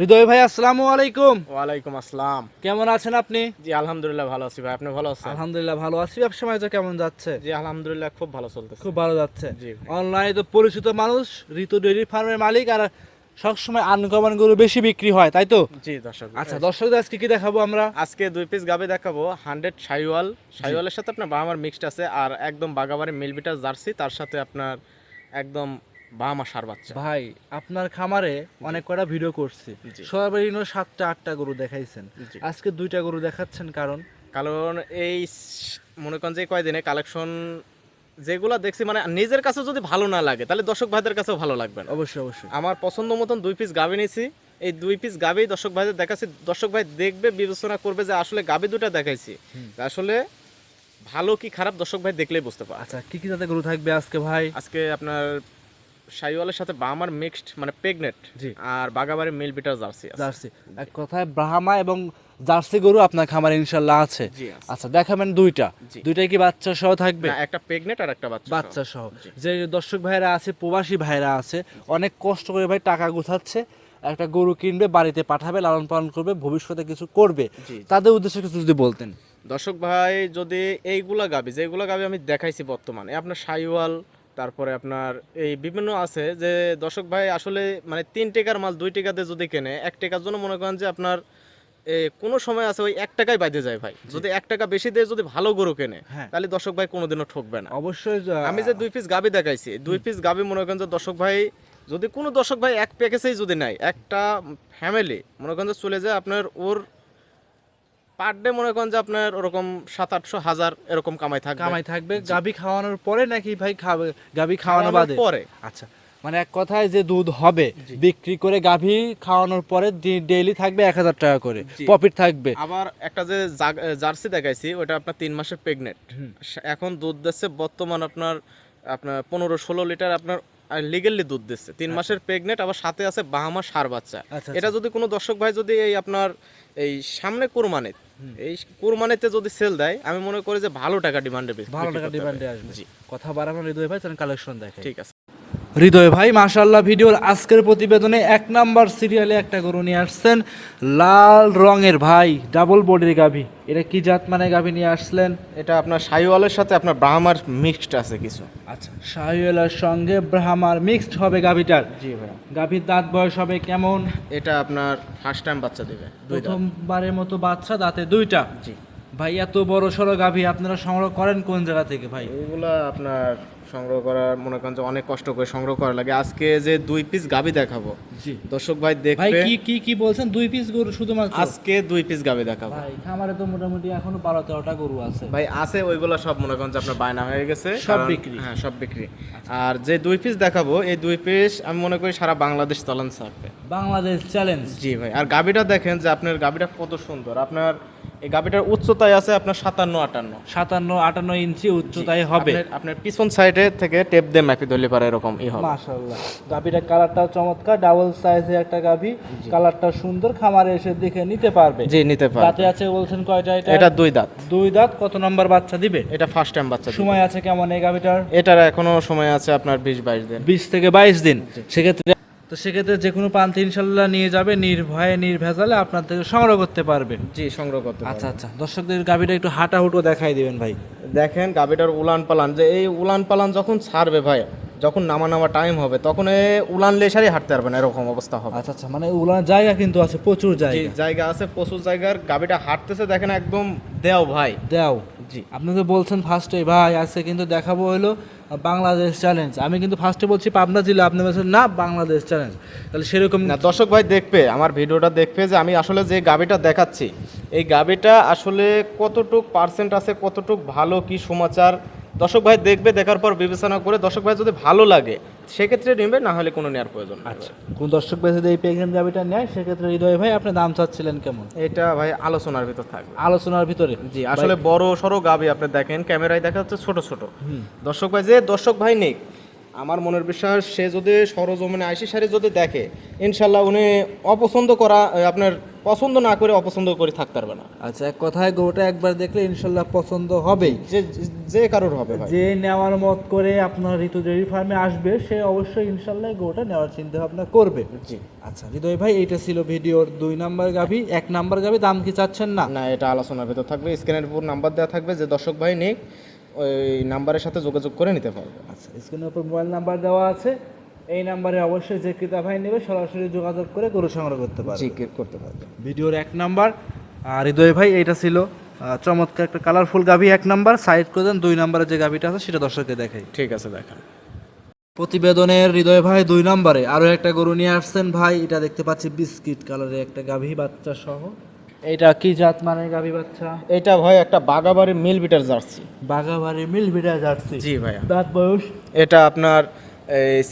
হৃদয় ভাই আসসালামু আলাইকুম। ওয়ালাইকুম আসসালাম। কেমন আছেন আপনি? জি আলহামদুলিল্লাহ ভালো আছি ভাই। আপনি ভালো আছেন? আলহামদুলিল্লাহ ভালো আছি। ব্যবসা বাণিজ্য কেমন যাচ্ছে? জি আলহামদুলিল্লাহ খুব ভালো চলতেছে। খুব ভালো যাচ্ছে। জি অনলাইনে তো পরিচিত মানুষ ঋতু ডেইরি ফার্মের মালিক আর সবসময় আনকমন গরু বেশি বিক্রি হয় তাই তো? জি দর্শক আচ্ছা দর্শকদের আজকে কি দেখাবো আমরা? আজকে দুই পিস গাবে দেখাবো হান্ড্রেড সাইওয়াল সাইওয়ালের সাথে আপনার বাহামার মিক্সড আছে আর একদম বাগাবাড়ি মিলবিটার জার্সি তার সাথে আপনার একদম বাহামা সার বাচ্চা। ভাই আপনার খামারে অনেক কটা ভিডিও করছি। সর্বনিম্ন সাতটা আটটা গরু দেখাইছেন। আজকে দুইটা গরু দেখাচ্ছেন কারণ? কারণ এই মনে করেন যে কয়দিনে কালেকশন যেগুলা দেখছি মানে নিজের কাছে যদি ভালো না লাগে তাহলে দর্শক ভাইদের কাছেও ভালো লাগবে অবশ্যই অবশ্যই। আমার পছন্দ মতন দুই পিস গাবি নিয়েছি এই দুই পিস গাবি দর্শক ভাইদের দেখাচ্ছি। দর্শক ভাই দেখবে বিবেচনা করবে যে আসলে গাবি দুটা দেখাইছি। আসলে ভালো কি খারাপ দর্শক ভাই দেখলেই বুঝতে পারে আচ্ছা কি কি যাতে গরু থাকবে আজকে ভাই? আজকে আপনার সাইওয়ালের সাথে বামার মিক্সড মানে প্রেগনেট জি। আর বাগাবাড়ি মিল বিটার জার্সি আছে। জার্সি। এক কথায় ব্রাহ্মা এবং জার্সি গরু আপনার খামারে ইনশাল্লাহ আছে। আচ্ছা দেখাবেন দুইটা। দুইটাই কি বাচ্চা সহ থাকবে? না, একটা প্রেগনেট আর একটা বাচ্চা বাচ্চা সহ। সহ যে দর্শক ভাইরা আছে প্রবাসী ভাইরা আছে অনেক কষ্ট করে ভাই টাকা গুছাচ্ছে একটা গরু কিনবে বাড়িতে পাঠাবে লালন পালন করবে ভবিষ্যতে কিছু করবে। তাদের উদ্দেশ্যে কিছু যদি বলতেন। দর্শক ভাই যদি এইগুলা গাবি যেগুলা গাবি আমি দেখাইছি বর্তমানে আপনার সাইওয়াল তারপরে আপনার এই বিভিন্ন আছে যে দর্শক ভাই আসলে মানে তিন টেকার মাল দুই টেকাতে যদি কেনে এক টাকার জন্য মনে করেন যে আপনার কোনো সময় আছে ওই এক টাকাই বাইতে যায় ভাই। যদি এক টাকা বেশি দিয়ে যদি ভালো গরু কেনে হ্যাঁ। তাহলে দর্শক ভাই কোনোদিনও ঠকবে না। অবশ্যই আমি যে দুই পিস গাবি দেখাইছি দুই পিস গাবি মনে করেন যে দর্শক ভাই যদি কোনো দর্শক ভাই এক প্যাকেজেই যদি নেয় একটা ফ্যামিলি মনে করেন যে চলে যায় আপনার ওর পার ডে মনে করেন যে আপনার ওরকম সাত আটশো হাজার এরকম কামাই থাকবে। কামাই থাকবে। গাবি খাওয়ানোর পরে নাকি ভাই খাবে? খাওয়ানো খাওয়ানোর বাদে? পরে। আচ্ছা মানে এক কথায় যে দুধ হবে বিক্রি করে গাভী খাওয়ানোর পরে ডেইলি থাকবে এক হাজার টাকা করে। প্রফিট থাকবে। আবার একটা যে জার্সি দেখাইছি ওটা আপনার তিন মাসের প্রেগনেন্ট এখন দুধ দিচ্ছে বর্তমান আপনার আপনার পনেরো ষোলো লিটার আপনার লিগেলি দুধ দিচ্ছে। তিন মাসের প্রেগনেন্ট আবার সাথে আছে বাহামা সার বাচ্চা। আচ্ছা, এটা যদি কোনো দর্শক ভাই যদি এই আপনার এই সামনে কুরবানিত এই কুরবানিতে যদি সেল দেয় আমি মনে করি যে ভালো টাকা ডিমান্ডে ভালো টাকা ডিমান্ডে আসবে। জি। কথা বাড়ানো হৃদয় ভাই কালেকশন দেখে ঠিক আছে। হৃদয় ভাই মাশাল্লাহ ভিডিওর আজকের প্রতিবেদনে এক নাম্বার সিরিয়ালে একটা গরু নিয়ে আসছেন। লাল রঙের ভাই ডাবল বডির গাভী। এটা কি জাত মানে গাভী নিয়ে আসলেন? এটা আপনার সাইওয়ালের সাথে আপনার ব্রাহ্মার মিক্সড আছে কিছু। আচ্ছা শাহিওয়ালার সঙ্গে ব্রাহ্মার মিক্সড হবে গাভীটার। জি ভাই গাভীর দাঁত বয়স হবে কেমন? এটা আপনার ফার্স্ট টাইম বাচ্চা দেবে। প্রথমবারের মতো বাচ্চা দাঁতে দুইটা। জি। ভাই এত বড় সড়ো গাভী আপনারা সংগ্রহ করেন কোন জায়গা থেকে ভাই? এগুলা আপনার সংগ্রহ করার মনে করেন যে অনেক কষ্ট করে সংগ্রহ করা লাগে। আজকে যে দুই পিস গাবি দেখাবো। জি। দর্শক ভাই ভাই দেখবে কি কি কি বলছেন? দুই পিস গরু শুধুমাত্র? আজকে দুই পিস গাবি দেখাবো। ভাই খামারে তো মোটামুটি এখনও বারো তেরোটা গরু আছে। ভাই আছে ওইগুলা সব মনে করেন যে আপনার বায়না হয়ে গেছে। সব বিক্রি? হ্যাঁ সব বিক্রি। আর যে দুই পিস দেখাবো এই দুই পিস আমি মনে করি সারা বাংলাদেশ চলন থাকবে বাংলাদেশ চ্যালেঞ্জ জি ভাই আর গাবিটা দেখেন যে আপনার গাভীটা কত সুন্দর। আপনার এই গাবিটার উচ্চতায় আছে আপনার সাতান্ন আটান্ন। সাতান্ন আটান্ন ইঞ্চি উচ্চতায় হবে। আপনার- পিছন সাইডে থেকে টেপ দিয়ে ম্যাপি ধরলে পারে এরকম ই হবে। মাশাআল্লাহ। গাভীটা কালারটাও চমৎকার ডাবল সাইজের একটা গাভী। কালারটা সুন্দর খামারে এসে দেখে নিতে পারবে। জি নিতে পারবে। দাঁতে আছে বলছেন কয়টা এটা? এটা দুই দাঁত। দুই দাঁত কত নম্বর বাচ্চা দিবে? এটা ফার্স্ট টাইম বাচ্চা দিবে। সময় আছে কেমন এই গাভীটার? এটার এখনও সময় আছে আপনার বিশ বাইশ দিন। বিশ থেকে বাইশ দিন। সেক্ষেত্রে তো সেক্ষেত্রে যে কোনো প্রান্তে ইনশাল্লাহ নিয়ে যাবে নির্ভয়ে নির্ভেজালে আপনার থেকে সংগ্রহ করতে পারবেন। জি সংগ্রহ করতে আচ্ছা আচ্ছা দর্শকদের গাভীটা একটু হাঁটা হুটো দেখাই দিবেন ভাই। দেখেন গাবিটার উলান পালান যে এই উলান পালান যখন ছাড়বে ভাই যখন নামা নামা টাইম হবে তখন এ উলান লেসারই হাঁটতে পারবে না এরকম অবস্থা হবে। আচ্ছা আচ্ছা মানে উলান জায়গা কিন্তু আছে প্রচুর জায়গা। জায়গা আছে প্রচুর জায়গার গাবিটা হাঁটতেছে দেখেন একদম দেও ভাই। দাও। জি। আপনি তো বলছেন ফার্স্টে ভাই, আজকে কিন্তু দেখাবো হলো বাংলাদেশ চ্যালেঞ্জ আমি কিন্তু ফার্স্টে বলছি, পাবনা জেলা। আপনি বলছেন, না, বাংলাদেশ চ্যালেঞ্জ তাহলে সেরকম না, দর্শক ভাই দেখবে, আমার ভিডিওটা দেখবে যে আমি আসলে যে গাবিটা দেখাচ্ছি, এই গাবিটা আসলে কতটুক পার্সেন্ট আছে, কতটুক ভালো, কি সমাচার দর্শক ভাই দেখবে দেখার পর বিবেচনা করে দর্শক ভাই যদি ভালো লাগে সেক্ষেত্রে নেবে না হলে কোনো নেওয়ার প্রয়োজন আচ্ছা কোন দর্শক ভাই যদি এই প্রেগনেন্ট গাবিটা নেয় সেক্ষেত্রে হৃদয় ভাই আপনি দাম চাচ্ছিলেন কেমন? এটা ভাই আলোচনার ভিতর থাকবে। আলোচনার ভিতরে? জি আসলে বড় সড়ো গাবি আপনি দেখেন ক্যামেরায় দেখা যাচ্ছে ছোট ছোট। দর্শক ভাই যে দর্শক ভাই নেই আমার মনের বিশ্বাস সে যদি সরজমিনে আইসি সারি যদি দেখে ইনশাল্লাহ উনি অপছন্দ করা আপনার পছন্দ না করে অপছন্দ করে থাকতে পারবে না। আচ্ছা এক কথায় গরুটা একবার দেখলে ইনশাল্লাহ পছন্দ হবেই। যে যে কারোর হবে ভাই। যে নেওয়ার মত করে আপনার ঋতু ডেয়ারি ফার্মে আসবে সে অবশ্যই ইনশাল্লাহ গরুটা নেওয়ার চিন্তা ভাবনা করবে। জি। আচ্ছা হৃদয় ভাই এটা ছিল ভিডিওর দুই নাম্বার গাভি। এক নাম্বার গাভি দাম কি চাচ্ছেন না? না এটা আলোচনার ভেতর থাকবে। স্ক্যানের উপর নাম্বার দেওয়া থাকবে যে দর্শক ভাই নিক ওই নাম্বারের সাথে যোগাযোগ করে নিতে পারবে। আচ্ছা স্ক্রিনের উপর মোবাইল নাম্বার দেওয়া আছে। এই নাম্বারে অবশ্যই যে ক্রেতা ভাই নেবে সরাসরি যোগাযোগ করে গরু সংগ্রহ করতে পারবে। জি করতে পারবে। ভিডিওর এক নাম্বার আর হৃদয় ভাই এটা ছিল চমৎকার একটা কালারফুল গাভি এক নাম্বার সাইড করে দেন দুই নাম্বারে যে গাভিটা আছে সেটা দর্শককে দেখাই। ঠিক আছে দেখান। প্রতিবেদনের হৃদয় ভাই দুই নম্বরে আরও একটা গরু নিয়ে আসছেন ভাই এটা দেখতে পাচ্ছি বিস্কিট কালারের একটা গাভী বাচ্চা সহ। এটা কি জাত মানে গাভী বাচ্চা? এটা ভাই একটা বাগাবাড়ি মিল বিটার jersey. Bagabari milk vita jersey. জি ভাই দাঁত বয়স? এটা আপনার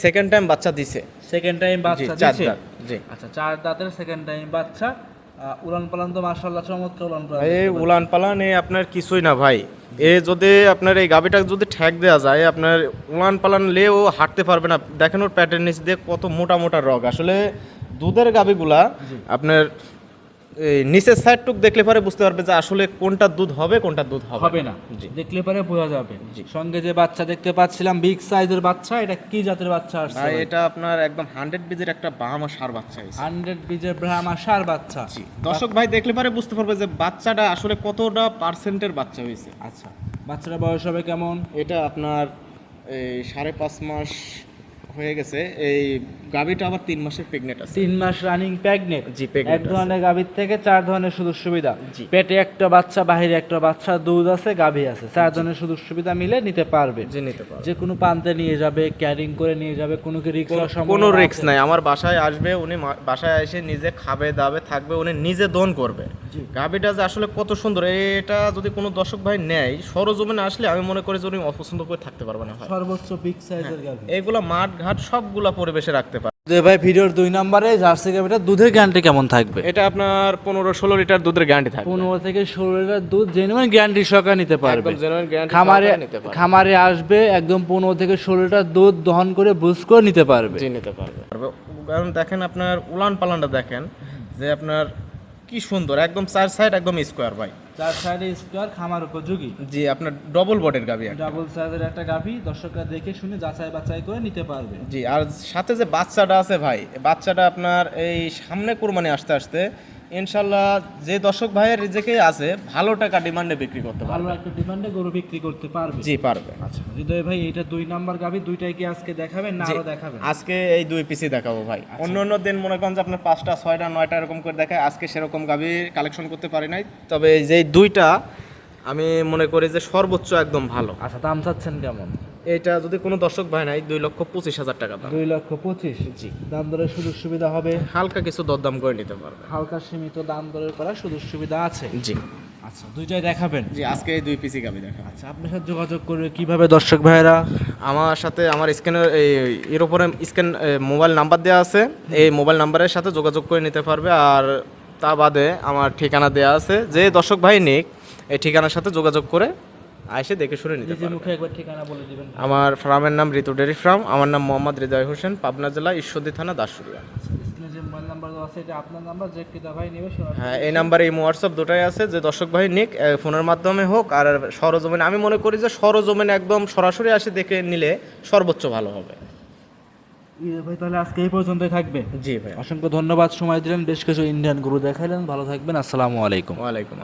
সেকেন্ড টাইম বাচ্চা দিছে। সেকেন্ড টাইম বাচ্চা দিছে? জি। আচ্ছা চার দাঁতের সেকেন্ড টাইম বাচ্চা। উলান পালান তো মাশাআল্লাহ চমৎকার উলান পালান এই উলান পালান এ আপনার কিছুই না ভাই। এ যদি আপনার এই গাবিটা যদি ঠ্যাক দেওয়া যায় আপনার উলান পালান লে ও হাঁটতে পারবে না। দেখেন ওর প্যাটের নিচ দিয়ে কত মোটা মোটা রগ। আসলে দুধের গাবিগুলা আপনার নিচের সাইডটুক দেখলে পরে বুঝতে পারবে যে আসলে কোনটা দুধ হবে কোনটা দুধ হবে। না। দেখলে পরে বোঝা যাবে। সঙ্গে যে বাচ্চা দেখতে পাচ্ছিলাম বিগ সাইজের বাচ্চা এটা কি জাতের বাচ্চা আসছে ভাই এটা আপনার একদম হান্ড্রেড বিজের একটা বাহামা সার বাচ্চা হান্ড্রেড বিজের ব্রাহ্মা সার বাচ্চা। দর্শক ভাই দেখলে পরে বুঝতে পারবে যে বাচ্চাটা আসলে কতটা পার্সেন্টের বাচ্চা হয়েছে। আচ্ছা বাচ্চাটা বয়স হবে কেমন? এটা আপনার এই সাড়ে পাঁচ মাস হয়ে গেছে। এই গাবিটা আবার তিন মাসের প্রেগনেন্ট আছে। তিন মাস রানিং প্রেগনেন্ট জি, এক ধরনের গাভীর থেকে চার ধরনের সুযোগ সুবিধা। জি। পেটে একটা বাচ্চা বাহিরে একটা বাচ্চা দুধ আছে গাভী আছে। চার ধরনের সুযোগ সুবিধা মিলে নিতে পারবে। যে নিতে পারবে। যে কোনো প্রান্তে নিয়ে যাবে ক্যারিং করে নিয়ে যাবে কোনো কি রিক্স কোনো রিস্ক নাই। আমার বাসায় আসবে উনি বাসায় এসে নিজে খাবে দাবে থাকবে উনি নিজে দন করবে। গাবিটা যে আসলে কত সুন্দর এটা যদি কোনো দর্শক ভাই নেয় সরজমিনে আসলে আমি মনে করি যে উনি অপছন্দ করে থাকতে পারবে না সর্বোচ্চ বিগ সাইজের গাভী। এইগুলা মাঠ ঘাট সবগুলা পরিবেশে রাখতে পারে যে ভাই ভিডিওর দুই নম্বরে জার্সি গাভীটা দুধের গ্যারান্টি কেমন থাকবে? এটা আপনার পনেরো ষোলো লিটার দুধের গ্যারান্টি থাকবে। পনেরো থেকে ষোলো লিটার দুধ জেনুইন গ্যারান্টি সহকারে নিতে পারবে। খামারে। খামারে আসবে একদম পনেরো থেকে ষোলো লিটার দুধ দহন করে বুঝ করে নিতে পারবে। নিতে পারবে। কারণ দেখেন আপনার উলান পালানটা দেখেন যে আপনার কি সুন্দর একদম চার সাইড একদম স্কোয়ার ভাই। চার সাইডে স্কোয়ার খামার উপযোগী। জি আপনার ডবল বডের গাবি ডবল ডাবল সাইজের একটা গাভী দর্শকরা দেখে শুনে যাচাই বাছাই করে নিতে পারবে। জি আর সাথে যে বাচ্চাটা আছে ভাই বাচ্চাটা আপনার এই সামনে কোরবানি আসতে আসতে ইনশাল্লাহ যে দর্শক ভাইয়ের রিজেকে আছে ভালো টাকা ডিমান্ডে বিক্রি করতে ভালো একটা ডিমান্ডে গরু বিক্রি করতে পারবে। জি পারবে। আচ্ছা হৃদয় ভাই এটা দুই নাম্বার গাভী দুইটাই কি আজকে দেখাবেন না। আরও দেখাবেন? আজকে এই দুই পিসি দেখাবো ভাই। অন্য অন্য দিন মনে করেন যে আপনার পাঁচটা ছয়টা নয়টা এরকম করে দেখায় আজকে সেরকম গাভি কালেকশন করতে পারি নাই। তবে এই যে দুইটা আমি মনে করি যে সর্বোচ্চ একদম ভালো। আচ্ছা দাম চাচ্ছেন কেমন? এটা যদি কোনো দর্শক ভাই নাই দুই লক্ষ পঁচিশ হাজার টাকা দাম। দুই লক্ষ পঁচিশ। জি। দাম দরের সুযোগ সুবিধা হবে। হালকা কিছু দরদাম করে নিতে পারবে। হালকা সীমিত দাম দরের করা সুযোগ সুবিধা আছে। জি। আচ্ছা দুইটাই দেখাবেন? জি আজকে এই দুই পিসি গাভি দেখা আচ্ছা আপনার সাথে যোগাযোগ করবে কীভাবে দর্শক ভাইয়েরা? আমার সাথে আমার স্ক্যানের এই এর উপরে স্ক্যান মোবাইল নাম্বার দেওয়া আছে। এই মোবাইল নাম্বারের সাথে যোগাযোগ করে নিতে পারবে। আর তা বাদে আমার ঠিকানা দেওয়া আছে। যে দর্শক ভাই নিক এই ঠিকানার সাথে যোগাযোগ করে আইসে দেখে শুনে নিতে নিজে পারবে। মুখে একবার ঠিকানা বলে দিবেন। আমার ফার্মের নাম ঋতু ডেরি ফার্ম আমার নাম মোহাম্মদ হৃদয় হোসেন পাবনা জেলা ঈশ্বরদী থানা দাসুরিয়া। হ্যাঁ এই নাম্বারে এই হোয়াটসঅ্যাপ দুটাই আছে যে দর্শক ভাই নিক ফোনের মাধ্যমে হোক আর সরজমিনে। আমি মনে করি যে সরজমিনে একদম সরাসরি আসে দেখে নিলে সর্বোচ্চ ভালো হবে। ভাই তাহলে আজকে এই পর্যন্তই থাকবে। জি ভাই অসংখ্য ধন্যবাদ সময় দিলেন বেশ কিছু ইন্ডিয়ান গুরু দেখাইলেন ভালো থাকবেন আসসালামু আলাইকুম। ওয়ালাইকুম